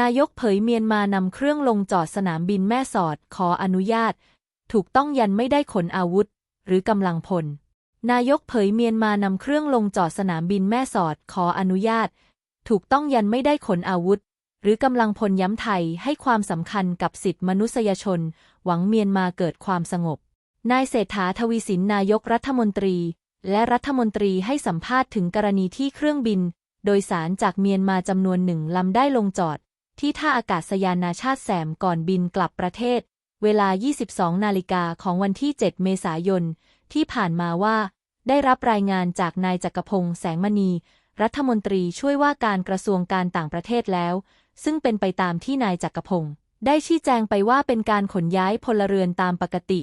นายกเผยเมียนมานำเครื่องลงจอดสนามบินแม่สอด ขออนุญาต ถูกต้องยันไม่ได้ขนอาวุธ หรือกำลังพล นายกเผยเมียนมานำเครื่องลงจอดสนามบินแม่สอด ขออนุญาต ถูกต้องยันไม่ได้ขนอาวุธ หรือกำลังพลย้ำไทยให้ความสำคัญกับสิทธิมนุษยชน หวังเมียนมาเกิดความสงบ นายเศรษฐาทวีสินนายกรัฐมนตรี และรัฐมนตรีให้สัมภาษณ์ถึงกรณีที่เครื่องบิน โดยสารจากเมียนมาจำนวนหนึ่งลำได้ลงจอด ที่ท่าอากาศยานนาชาติแสมก่อนบินกลับประเทศ เวลา 22 นาฬิกาของวันที่ 7 เมษายน ที่ผ่านมาว่า ได้รับรายงานจากนายจักรพงษ์แสงมณี รัฐมนตรีช่วยว่าการกระทรวงการต่างประเทศแล้ว ซึ่งเป็นไปตามที่นายจักรพงษ์ได้ชี้แจงไปว่าเป็นการขนย้ายพลเรือนตามปกติ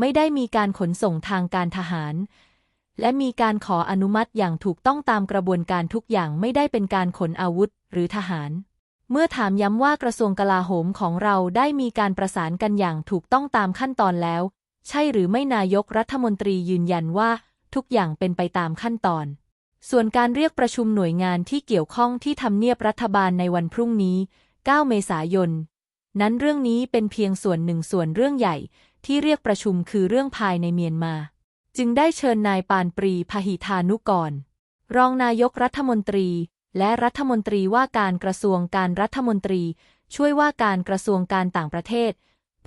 ไม่ได้มีการขนส่งทางการทหาร และมีการขออนุมัติอย่างถูกต้องตามกระบวนการทุกอย่างไม่ได้เป็นการขนอาวุธหรือทหาร เมื่อถามย้ำว่ากระทรวงกลาโหมของเราได้มีการประสานกันอย่างถูกต้องตามขั้นตอนแล้ว ใช่หรือไม่นายกรัฐมนตรียืนยันว่า ทุกอย่างเป็นไปตามขั้นตอน ส่วนการเรียกประชุมหน่วยงานที่เกี่ยวข้องที่ทำเนียบรัฐบาลในวันพรุ่งนี้ 9 เมษายน นั้นเรื่องนี้เป็นเพียงส่วนหนึ่งส่วนเรื่องใหญ่ ที่เรียกประชุมคือเรื่องภายในเมียนมา จึงได้เชิญนายปานปรีพหิธานุกร รองนายกรัฐมนตรี และรัฐมนตรีว่าการกระทรวงการรัฐมนตรี ช่วยว่าการกระทรวงการต่างประเทศ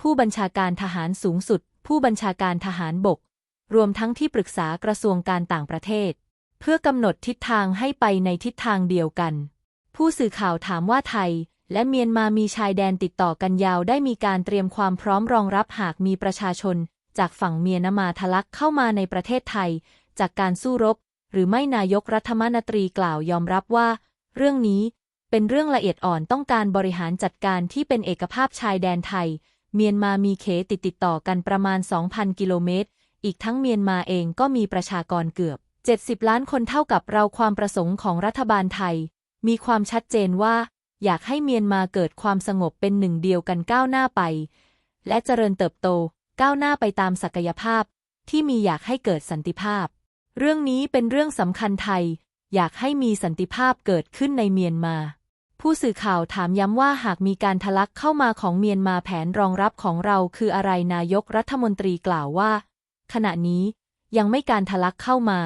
ผู้บัญชาการทหารสูงสุด ผู้บัญชาการทหารบก รวมทั้งที่ปรึกษากระทรวงการต่างประเทศ เพื่อกำหนดทิศทางให้ไปในทิศทางเดียวกัน ผู้สื่อข่าวถามว่าไทย และเมียนมามีชายแดนติดต่อกันยาวได้มีการเตรียมความพร้อมรองรับหากมีประชาชน จากฝั่งเมียนมาทะลักเข้ามาในประเทศไทย จากการสู้รบ หรือไม่นายกรัฐมนตรีกล่าวยอมรับว่า เรื่องนี้เป็นเรื่องละเอียดอ่อนต้องการบริหารจัดการที่เป็นเอกภาพชายแดนไทย เมียนมามีเขตติดติดต่อกันประมาณ 2,000 กิโลเมตร อีกทั้งเมียนมาเองก็มีประชากรเกือบ 70 ล้านคนเท่ากับเราความประสงค์ของรัฐบาลไทย มีความชัดเจนว่า อยากให้เมียนมาเกิดความสงบเป็นหนึ่งเดียวกันก้าวหน้าไป และเจริญเติบโตก้าวหน้าไปตามศักยภาพ ที่มีอยากให้เกิดสันติภาพ เรื่องนี้เป็นเรื่องสำคัญไทย อยากให้มีสันติภาพเกิดขึ้นในเมียนมา ผู้สื่อข่าวถามย้ำว่าหากมีการทะลักเข้ามาของเมียนมาแผนรองรับของเราคืออะไรนายกรัฐมนตรีกล่าวว่า ขณะนี้ยังไม่การทะลักเข้ามา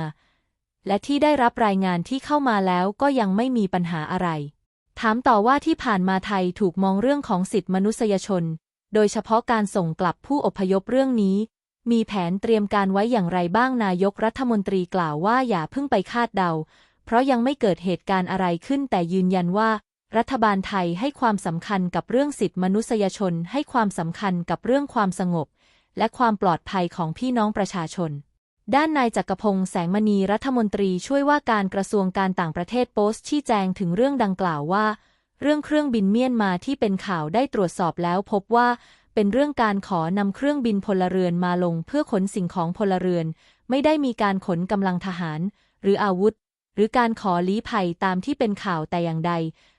และที่ได้รับรายงานที่เข้ามาแล้วก็ยังไม่มีปัญหาอะไร ถามต่อว่าที่ผ่านมาไทยถูกมองเรื่องของสิทธิมนุษยชน โดยเฉพาะการส่งกลับผู้อพยพเรื่องนี้ มีแผนเตรียมการไว้อย่างไรบ้างนายกรัฐมนตรีกล่าวว่าอย่าเพิ่งไปคาดเดา เพราะยังไม่เกิดเหตุการณ์อะไรขึ้นแต่ยืนยันว่า รัฐบาลไทยให้ความสำคัญกับเรื่องสิทธิมนุษยชน ให้ความสำคัญกับเรื่องความสงบ และความปลอดภัยของพี่น้องประชาชน ด้านนายจักรพงษ์แสงมณีรัฐมนตรีช่วยว่าการกระทรวงการต่างประเทศโพสต์ชี้แจงถึงเรื่องดังกล่าวว่า เรื่องเครื่องบินเมียนมาที่เป็นข่าวได้ตรวจสอบแล้วพบว่า เป็นเรื่องการขอนำเครื่องบินพลเรือนมาลงเพื่อขนสิ่งของพลเรือน ไม่ได้มีการขนกำลังทหาร หรืออาวุธ หรือการขอลี้ภัยตามที่เป็นข่าวแต่อย่างใด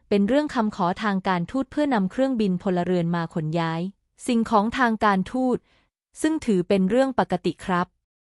เป็นเรื่องคำขอทางการทูตเพื่อนำเครื่องบินพลเรือนมาขนย้าย สิ่งของทางการทูตซึ่งถือเป็นเรื่องปกติครับ